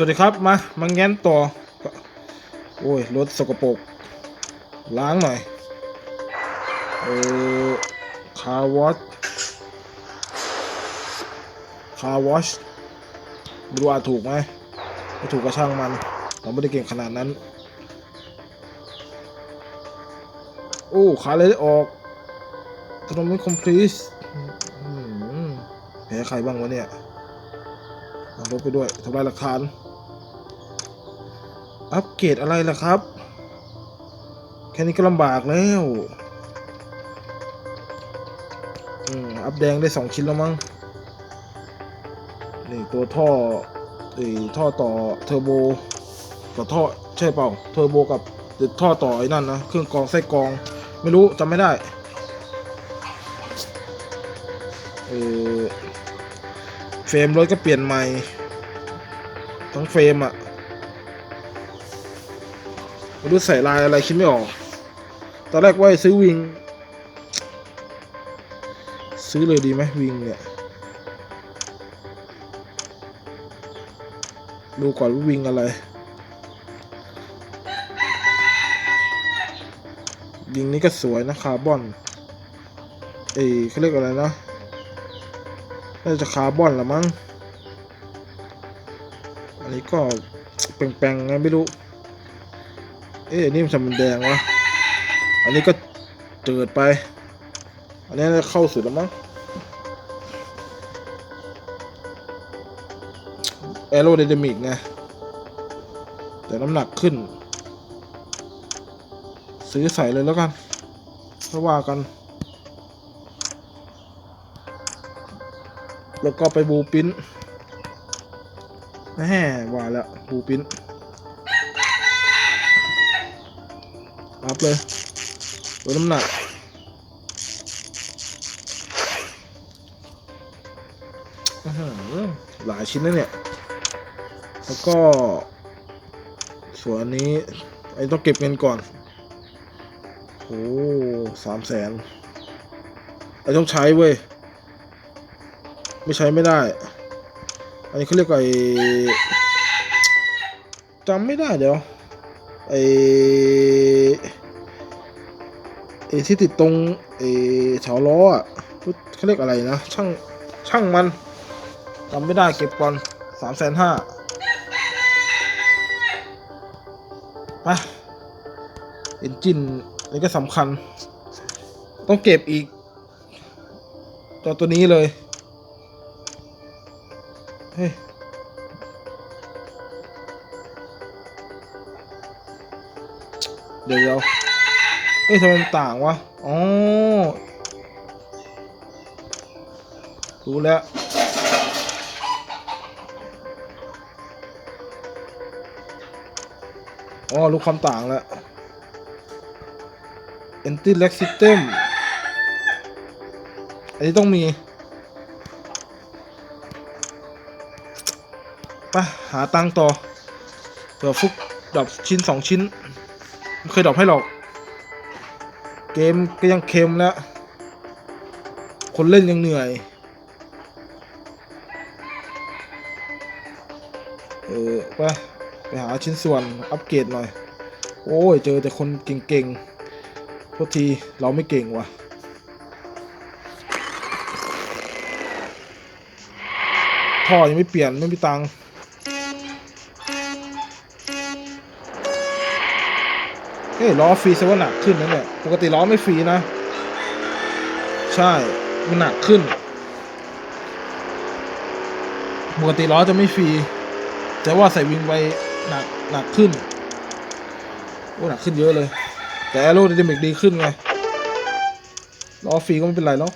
สวัสดีครับ มามาแง้นต่อ โอ้ย รถสกปรก ล้างหน่อย เออคาร์วอชคาร์วอชไม่รู้อ่าถูกไหมไม่ถูกก็ช่างมัน เราไม่ได้เก่งขนาดนั้น โอ้ขาเลยได้ออกทำไมไม่คอมพลีสแพ้ใครบ้างวะเนี่ยเอาลบไปด้วยทำลายหลักฐาน อัปเกรดอะไรล่ะครับ แค่นี้ก็ลำบากแล้วอืมอัพแดงได้สองชิ้นแล้วมั้งนี่ตัวท่อไอ้ท่อต่อเทอร์โบกับท่อใช่เปล่าเทอร์โบกับท่อต่อไอ้นั่นนะเครื่องกรองไส้กรอง ไม่รู้จำไม่ได้เออเฟรมรถก็เปลี่ยนใหม่ ทั้งเฟรมอะ ไม่รู้ใส่ลายอะไรคิดไม่ออก ตอนแรกว่าซื้อวิง ซื้อเลยดีไหมวิงเนี่ย ดูก่อนว่าวิงอะไรวิงนี้ก็สวยนะคาร์บอน เอ้ยเขาเรียกอะไรนะ น่าจะคาร์บอนละมั้ง อันนี้ก็แปลงๆไงไม่รู้ เอ๊ะนี่มันทำเป็นแดงวะ อันนี้ก็เจิดไป อันนี้จะเข้าสุดแล้วมั้งแอโรไดนามิกไงแต่น้ำหนักขึ้น ซื้อใส่เลยแล้วกันเพราะว่ากัน แล้วก็ไปบูปิ้นแน่ว่าแล้วบูปิ้น รับเลยลดน้ำหนักหลายชิ้นนะเนี่ย แล้วก็ ส่วนอันนี้ ไอ้ต้องเก็บเงินก่อน โอ้สามแสน ไอ้ต้องใช้เว้ย ไม่ใช้ไม่ได้ อันนี้เขาเรียกไอ้จำไม่ได้เดี๋ยว ไอ้ ไอ้ที่ติดตรงไอ้เสาล้ออะเขาเรียกอะไรนะ ช่างช่างมันจำไม่ได้เก็บก่อนสามแสนห้าไปเอนจินนี่ก็สำคัญ ต้องเก็บอีก ตัวตัวนี้เลย เฮ้ยเดี๋ยว เอ้ยทำไมมันต่างวะ อ๋อ รู้แล้ว อ๋อ รู้ความต่างแล้ว Anti lag system อันนี้ต้องมีไปหาตังต่อเผื่อฟุกดรอปชิ้นสองชิ้น ไม่เคยดรอปให้หรอก เกมก็ยังเค็มแล้ว คนเล่นยังเหนื่อย เออไปไปหาชิ้นส่วนอัปเกรดหน่อย โอ้ย เจอแต่คนเก่งๆโทษทีเราไม่เก่งว่ะท่อยังไม่เปลี่ยนไม่มีตังค์ เอ้ยล้อฟรีซะว่าหนักขึ้นนะเนี่ย ปกติล้อไม่ฟรีนะ ใช่ มันหนักขึ้น ปกติล้อจะไม่ฟรี แต่ว่าใส่วิงไปหนักหนักขึ้น โอ้หนักขึ้นเยอะเลย แต่แอโรไดนามิกดีขึ้นไง ล้อฟรีก็ไม่เป็นไรแล้ว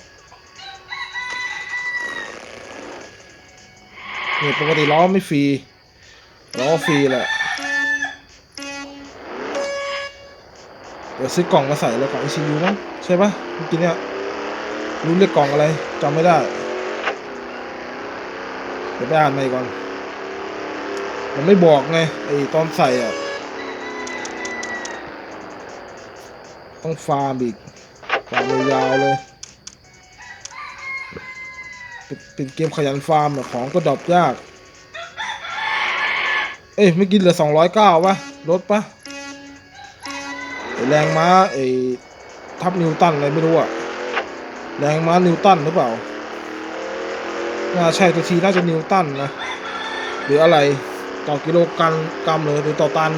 นี่ปกติล้อไม่ฟรี ล้อฟรีแหละ เดี๋ยวซื้อกล่องมาใส่แล้วกล่อง ECU มั้งใช่ปะเมื่อกี้เนี่ยรู้เรียกกล่องอะไรจำไม่ได้ เดี๋ยวไปอ่านใหม่ก่อน มันไม่บอกไงไอตอนใส่อะ ต้องฟาร์มอีกฟาร์มยาวเลยเป็นเป็นเกมขยันฟาร์มอะของก็ดรอปยาก เอ้ยไม่อกินเหลือสองร้อยเก้าป่ะลดป่ะ แรงม้าไอ้ทับนิวตันอะไรไม่รู้อะแรงม้านิวตันหรือเปล่าน่าใช่ตัวทีน่าจะนิวตันนะ หรืออะไรต่อกิโลกรัมกรัมเลยหรือต่อตัน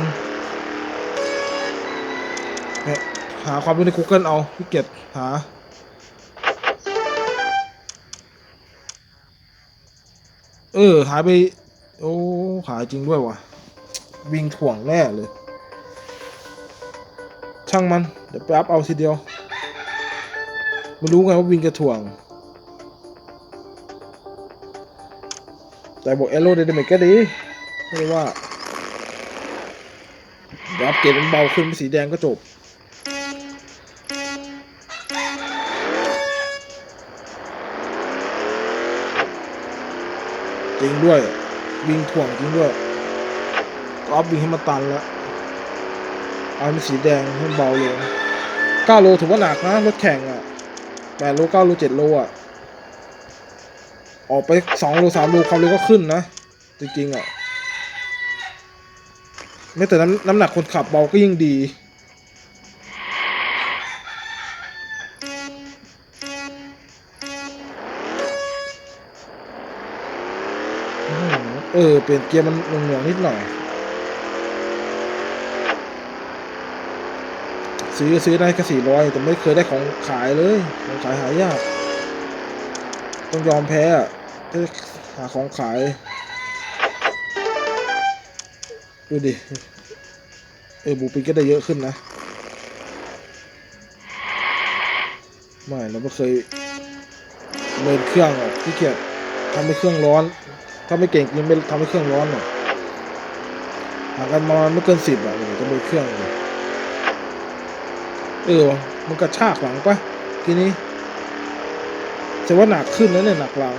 เนี่ยหาความรู้ใน Google เอาพี่เกียรติหาเออ หายไป โอ้ หายจริงด้วยว่ะ วิ่งถ่วงแน่เลย ช่างมัน เดี๋ยวไปอัพเอาทีเดียวไม่รู้ไงว่าวิ่งกระถ่วง แต่บอกเอโรเดนเมกก็ดีไม่ได้ว่าเดี๋ยวอัพเกรดมันเบาขึ้นเป็นสีแดงก็จบจริงด้วย วิ่งถ่วงจริงด้วยก็อัพวิ่งให้มันตันแล้ว เอาเป็นสีแดงให้เบาลง9โลถือว่าหนักนะรถแข่งอะ8โล9โล7โลอะ ออกไป2โล3โลความเร็วก็ขึ้นนะ จริงๆอะไม่แต่น้ำน้ำหนักคนขับเบาก็ยิ่งดีเออ เปลี่ยนเกียร์มันหน่วงๆนิดหน่อย ซื้อซื้อได้แค่สี่ร้อยแต่ไม่เคยได้ของขายเลยของขายหายาก ต้องยอมแพ้อะถ้าหาของขาย ดูดิ เออบูปินก็ได้เยอะขึ้นนะ ไม่เราไม่เคยเมินเครื่องหรอกที่เกียจทำให้เครื่องร้อน ถ้าไม่เก่งจริงไม่ทำให้เครื่องร้อนหรอกหากันมาไม่เกินสิบอะจะเมินเครื่องเลย เออมันกระชากหลังปะทีนี้แต่ว่าหนักขึ้นแล้วเนี่ยหนักหลัง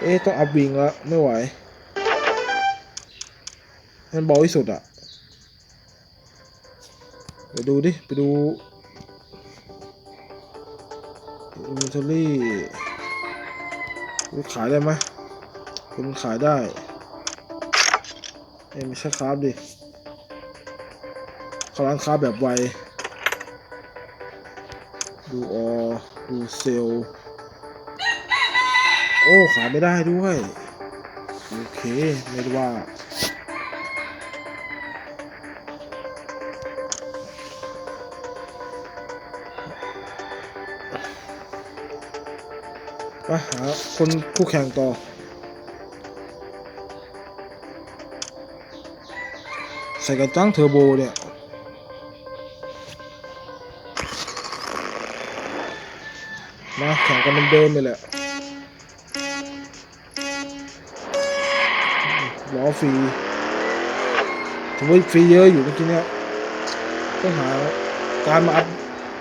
เอ๊ะต้องอัพวิงแล้วไม่ไหวมันเบาที่สุดอะไปดูดิ ไปดูอินเทอรี่ขายได้ไหมคุณขายได้ เอ้ยไม่ใช่คราฟดิ ร้านค้าแบบไว ดูออ ดูเซล โอ้ ขายไม่ได้ด้วย โอเค ไม่ได้ว่า ไปหาคนคู่แข่งต่อใส่กระจังเทอร์โบเนี่ย แข่งกันเดิมๆไปแหละล้อฟรีถือว่าฟรีเยอะอยู่เมื่อกี้เนี่ยต้องหาการมาอัพ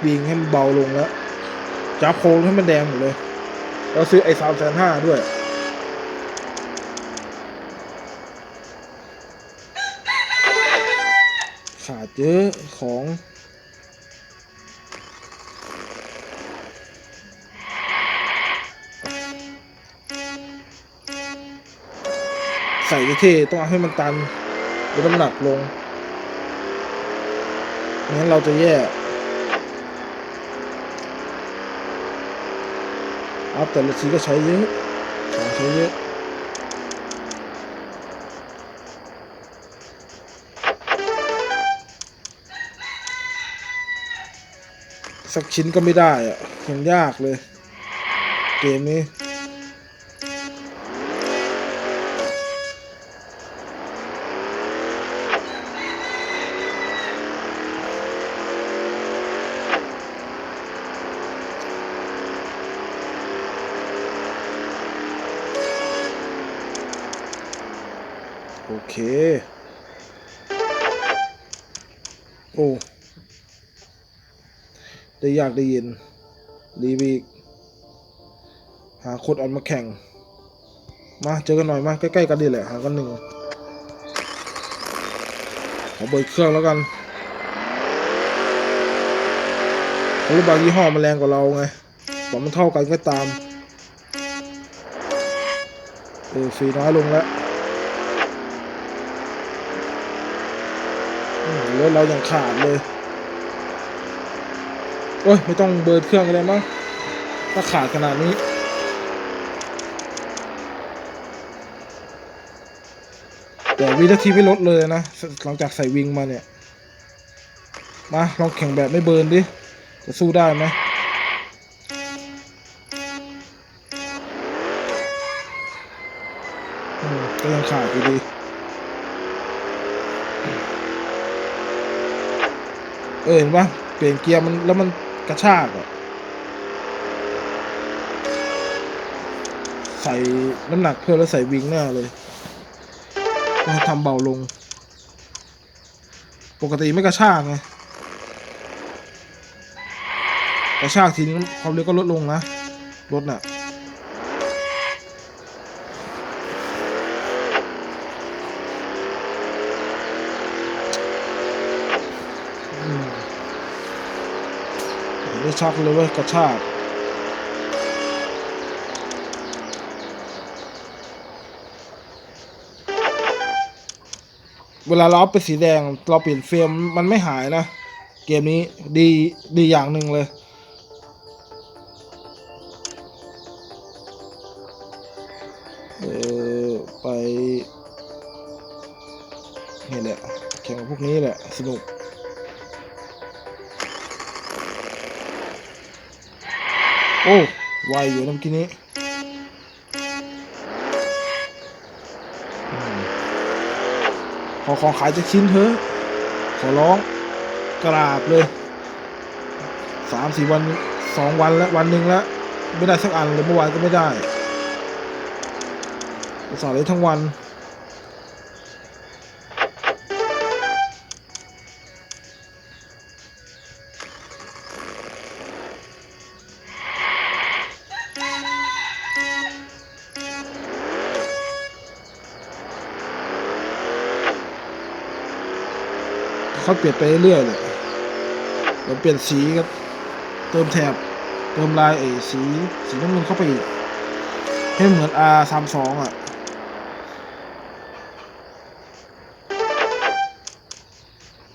บิงให้มันเบาลงแล้วจับโค้งให้มันแดงหมดเลย เราซื้อไอ้สามแสนห้าด้วยขาดเยอะของ ใส่เท่ต้องเอาให้มันตันลดน้ำหนักลงไม่งั้นเราจะแย่อัพแต่ละทีก็ใช้เยอะของใช้เยอะสักชิ้นก็ไม่ได้อะยังยากเลย เกมนี้ เค โอ้ ได้ยากได้เย็น รีบีก หาคนออนมาแข่ง มาเจอกันหน่อยมาใกล้ๆกันดีแหละหากันหนึ่งขอเบิดเครื่องแล้วกันราะรถบางยี่ห้อมันแรงกว่าเราไงแต่มันเท่ากันก็ตาม เออฟรีน้อยลงแล้ว อืม รถเรายังขาดเลย โอ้ย ไม่ต้องเบิร์ดเครื่องเลยมั้งถ้าขาดขนาดนี้ แต่วินาทีไม่ลดเลยนะ หลังจากใส่วิงมาเนี่ย มาลองแข่งแบบไม่เบิร์นดิ จะสู้ได้ไหมอืมก็ยังขาดอยู่ดี ออเห็นปะเปลี่ยนเกียร์มันแล้วมันกระชากอะใส่น้ำหนักเพิ่มแล้วใส่วิงหน้าเลยทำเบาลง ปกติไม่กระชากไงกระชากทีนี้ความเร็วก็ลดลงนะรถน่ะ ชักเลยเว้ยกระชากเวลาเราเอาเป็นสีแดงเราเปลี่ยนเฟรมมันไม่หายนะ เกมนี้ดีดีอย่างหนึ่งเลย เออไป นี่แหละแข่งกับพวกนี้แหละ สนุก โอ้ไวอยู่น้ำกี้นี้ขอของขายจะชิ้นเถอะ ขอร้อง กราบเลยสามสี่วันสองวันแล้ววันหนึ่งแล้วไม่ได้สักอันเลยเมื่อวานก็ไม่ได้ส่าห์เลยทั้งวัน เขาเปลี่ยนไปเรื่อยๆเลยเราเปลี่ยนสีครับ เติมแถบ เติมลายไอ้สี สีน้ำเงินเข้าไปอีก ให้เหมือน R สามสองอะ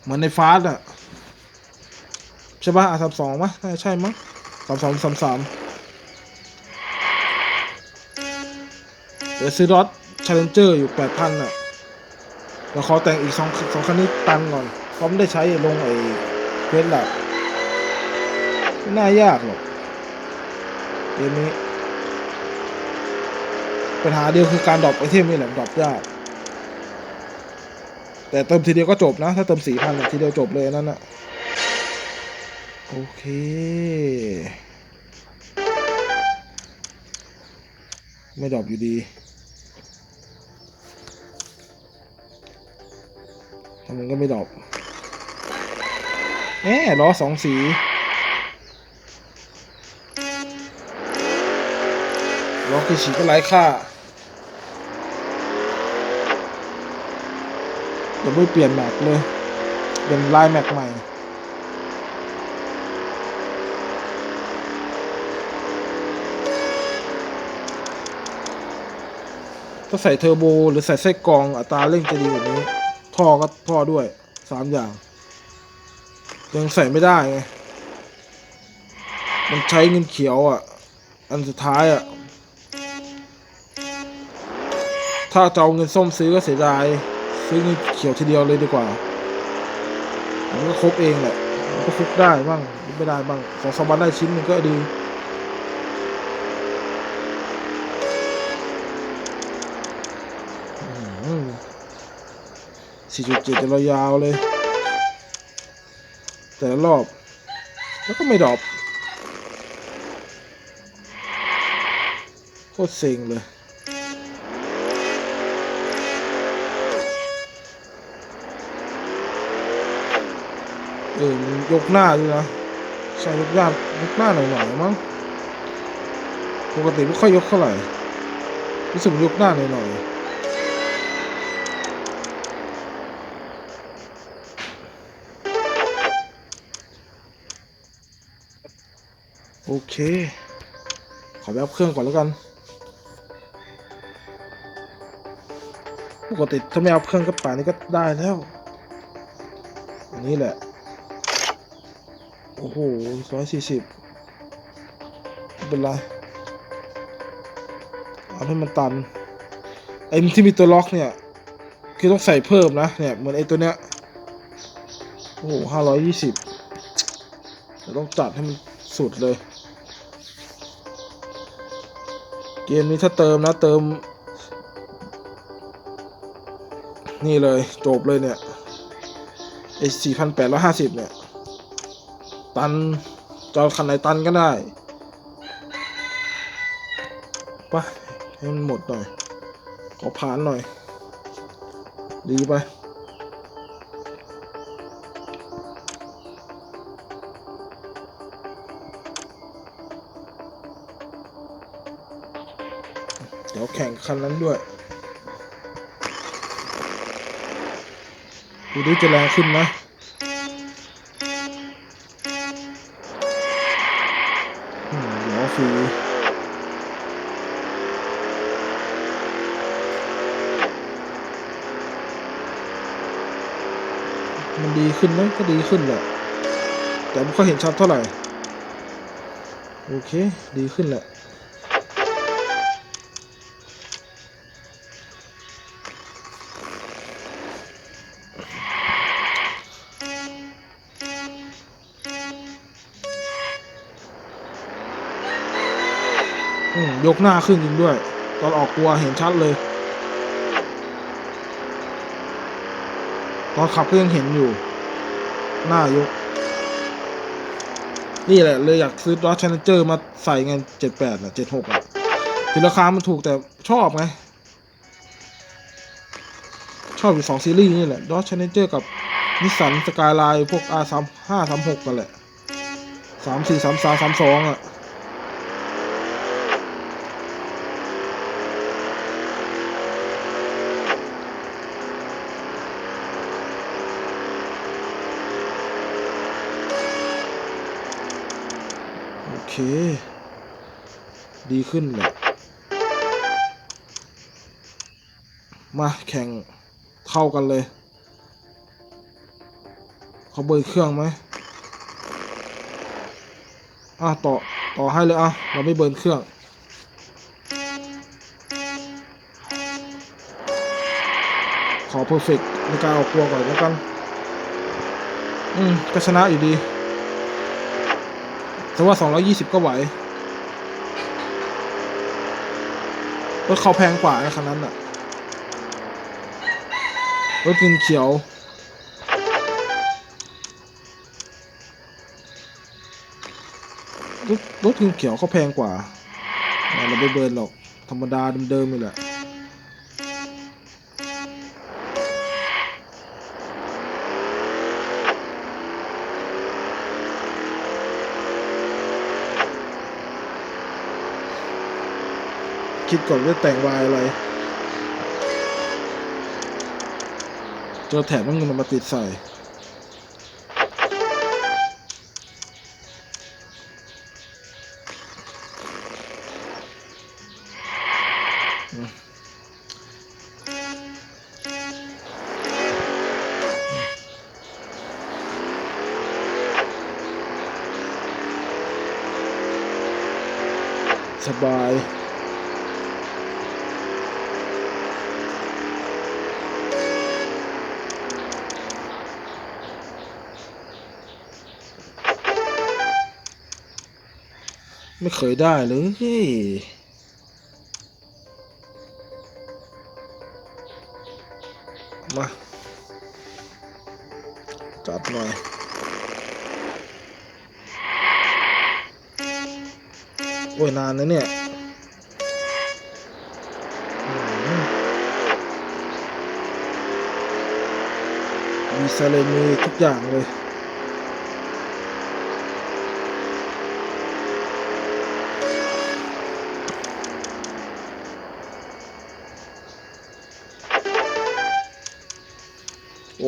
เหมือนในฟาสอะ ใช่ปะ R สามสองมั้ยน่าจะใช่มั้งสามสองสามสามเดี๋ยวซื้อรถ Challenger อยู่แปดพันอะเดี๋ยวขอแต่งอีกสองสองคันนี้ตันก่อน เพราไม่ได้ใช้ลงไอ้เพชรหลักไม่น่ายากหรอกเกมนี้ ปัญหาเดียวคือการดรอปไอเทมนี่แหละดรอปยาก แต่เติมทีเดียวก็จบนะ ถ้าเติมสี่พันทีเดียวจบเลยนั่นนะโอเคไม่ดรอปอยู่ดีทำมันก็ไม่ดรอป แหมล้อสองสีล้อคือฉีก็ไร้ค่าเดี๋ยวไปเปลี่ยนแม็กเลยเป็นลายแม็กใหม่ถ้าใส่เทอร์โบหรือใส่ไส้กรองอัตราเร่งจะดีกว่านี้ ท่อก็ท่อด้วยสามอย่าง ยังใส่ไม่ได้ไง มันใช้เงินเขียวอะ อันสุดท้ายอะ ถ้าจะเอาเงินส้มซื้อก็เสียดาย ซื้อเงินเขียวทีเดียวเลยดีกว่า มันก็ครบเองแหละ มันก็ฟุกได้บ้าง ไม่ได้บ้างสองสามวันได้ชิ้นหนึงก็ดีสี่จุดเจ็ดจะยาวเลย แต่ละรอบ แล้วก็ไม่ดรอปโคตรเซ็งเลยเออยกหน้าด้วยนะใช่ยกหน้ายกหน้าหน่อยๆมั้งปกติไม่ค่อยยกเท่าไหร่รู้สึกยกหน้าหน่อยๆ โอเค ขอไปอัพเครื่องก่อนแล้วกัน ปกติถ้าไม่อัพเครื่องก็ป่านนี้ก็ได้แล้ว อันนี้แหละ โอ้โหร้อยสี่สิบเป็นไรเอาให้มันตัน ไอ้ที่มีตัวล็อกเนี่ย คือต้องใส่เพิ่มนะ เนี่ย เหมือนไอ้ตัวเนี้ย โอ้โหห้าร้อยยี่สิบต้องจัดให้มันสุดเลย เกมนี้ถ้าเติมนะเติม นี่เลยจบเลยเนี่ยไอ้สี่พันแปดร้อยห้าสิบเนี่ย ตันจอคันไหนตันก็ได้ไปะให้มันหมดหน่อย ขอผ่านหน่อย ดีไป คันนั้นด้วยดูดิจะแรงขึ้นไหมอืมล้อฟรีมันดีขึ้นไหมก็ดีขึ้นแหละแต่ไม่ค่อยเห็นชัดเท่าไหร่ โอเค ดีขึ้นแหละ ยกหน้าขึ้นจริงด้วย ตอนออกตัวเห็นชัดเลย ตอนขับก็ยังเห็นอยู่ หน้ายก นี่แหละ เลยอยากซื้อดอ c ช c นเจอร์มาใส่เงินเจ็ดแปดอะเจ็ดหกอะคือราคามันถูกแต่ชอบไง ชอบอยู่สองซีรีส์นี่แหละดอ c ช c นเจอร์กับนิสสันสกายไลน์พวก R สามห้าสามหกกันแหละสามสี่สามสามสามสองอะ ดีขึ้นแหละมาแข่งเท่ากันเลย เขาเบิร์เครื่องไหมอะต่อ ต่อให้เลยอะเราไม่เบิร์นเครื่องขอเพอร์เฟกในการออกตัวก่อนแล้วกัน อืมก็ชนะอยู่ดี แต่ว่า 220 ก็ไหว รถเขาแพงกว่าไอ้คันนั้นอะรถกินเขียว รถรถกินเขียวเขาแพงกว่าเราไม่เบิร์นหรอก ธรรมดาเดิมๆนี่แหละ คิดก่อนว่าแต่งวายอะไรเจอแถมต้องเงินมาติดใส่ ไม่เคยได้เลยมาจัดหน่อยโอ้ยนานนะเนี่ยมมีซาเลมีทุกอย่างเลย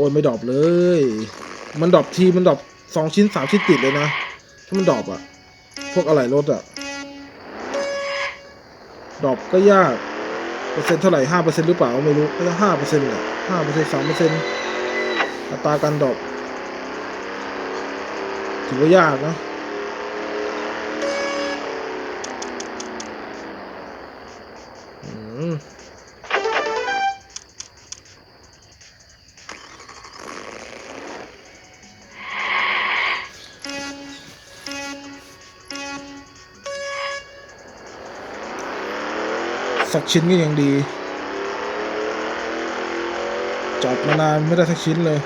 ้ยไม่ดรอปเลย มันดรอปทีมันดรอปสองชิ้นสามชิ้นติดเลยนะ ถ้ามันดรอปอะพวกอะไรรถอะดรอปก็ยากเปอร์เซ็นต์เท่าไหร่ห้าเปอร์เซ็นต์หรือเปล่าไม่รู้ก็จะห้าเปอร์เซ็นต์แหละห้าเปอร์เซ็นต์สามเปอร์เซ็นต์อัตราการดรอปถือว่ายากนะ สักชิ้นก็ยังดี จัดมานานไม่ได้สักชิ้นเลย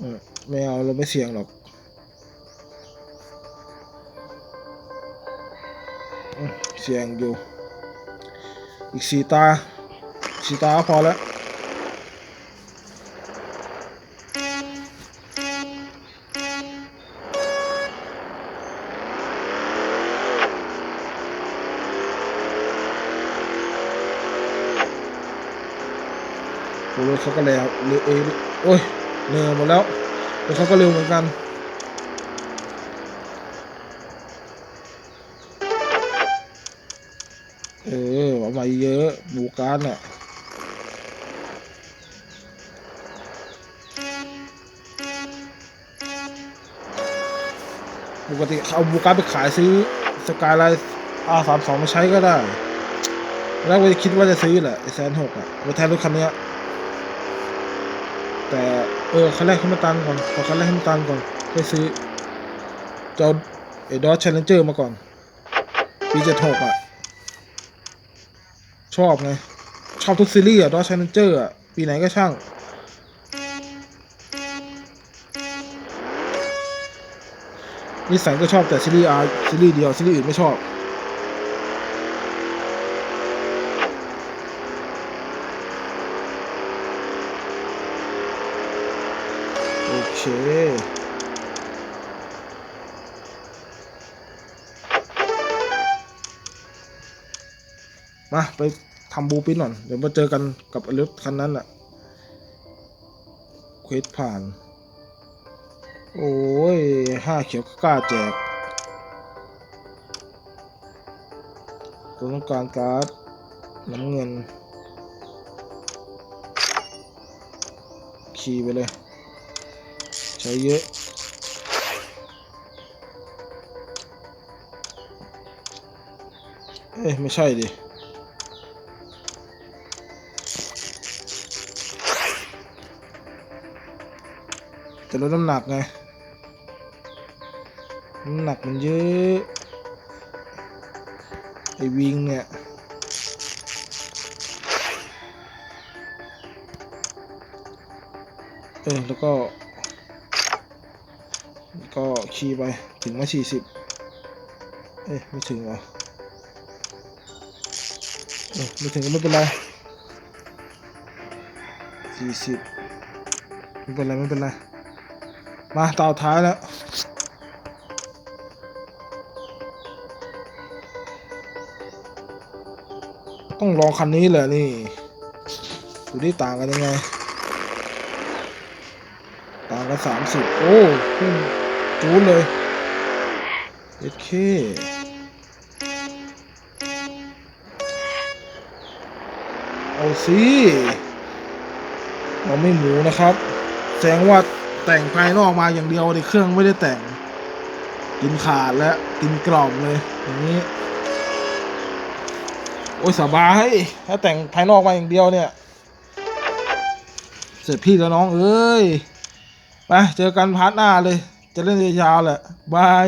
อืมไม่เอาเราไม่เสี่ยงหรอกเสี่ยงอยู่ อีกสี่ตาสี่ตาพอแล้วโอ้รถเขาก็แล้วเร็วเอยโอ้ยเหนื่อยหมดแล้วรถเขาก็เร็วเหมือนกัน ออเอามาเยอะบูการน่ะปกติเอาบูการไปขายซื้อสกายไลน์อาสามสองมาใช้ก็ได้ แล้วก็คิดว่าจะซื้อแหละไอแสนหกอะไปแทนรถคันเนี้ยแต่เออคันแรกให้มันตันก่อนขอคันแรกให้มันตันก่อนค่อซื้อจะเอาไอดอ c h แช l เลนเจอร์มาก่อนปีเจ็ดหกอะ ชอบไง ชอบทุกซีรีส์อะดอช l เลนเจอร์อะปีไหนก็ช่าง นิสสันก็ชอบแต่ซีรีส์อาร์ซีรีส์เดียว ซีรีส์อื่นไม่ชอบ ไปทำบูปินหน่อยเดี๋ยวมาเจอกันกับรถคันนั้นแหละเควสผ่าน โอ้ยห้าเขียวก็กล้าแจกตัวต้องการการ์ดน้ำเงิน ขี่ไปเลย ใช้เยอะเอ้ยไม่ใช่ดิ จะลดน้ำหนักไง น้ำหนักมันเยอะ ไอวิงเนี่ยเออแล้วก็ก็ขี่ไปถึงมาสี่สิบเอ้ยไม่ถึงเหรอเออไม่ถึงก็ไม่เป็นไรสี่สิบไม่เป็นไรไม่เป็นไร มาต่อท้ายแล้ว ต้องลองคันนี้แหละนี่ดูที่ต่างกันยังไง ต่างกันสามสิบโอ้ขึ้นจูนเลยเอเคเอาสิเราไม่หมูนะครับ แสงว่า แต่งภายนอกมาอย่างเดียวในเครื่องไม่ได้แต่ง กินขาดและกินกล่อมเลย อย่างนี้ โอ้ยสบายถ้าแต่งภายนอกมาอย่างเดียวเนี่ย เสร็จพี่แล้วน้องเอ้ยไปเจอกันพาร์ทหน้าเลย จะเล่นยาวๆแหละบาย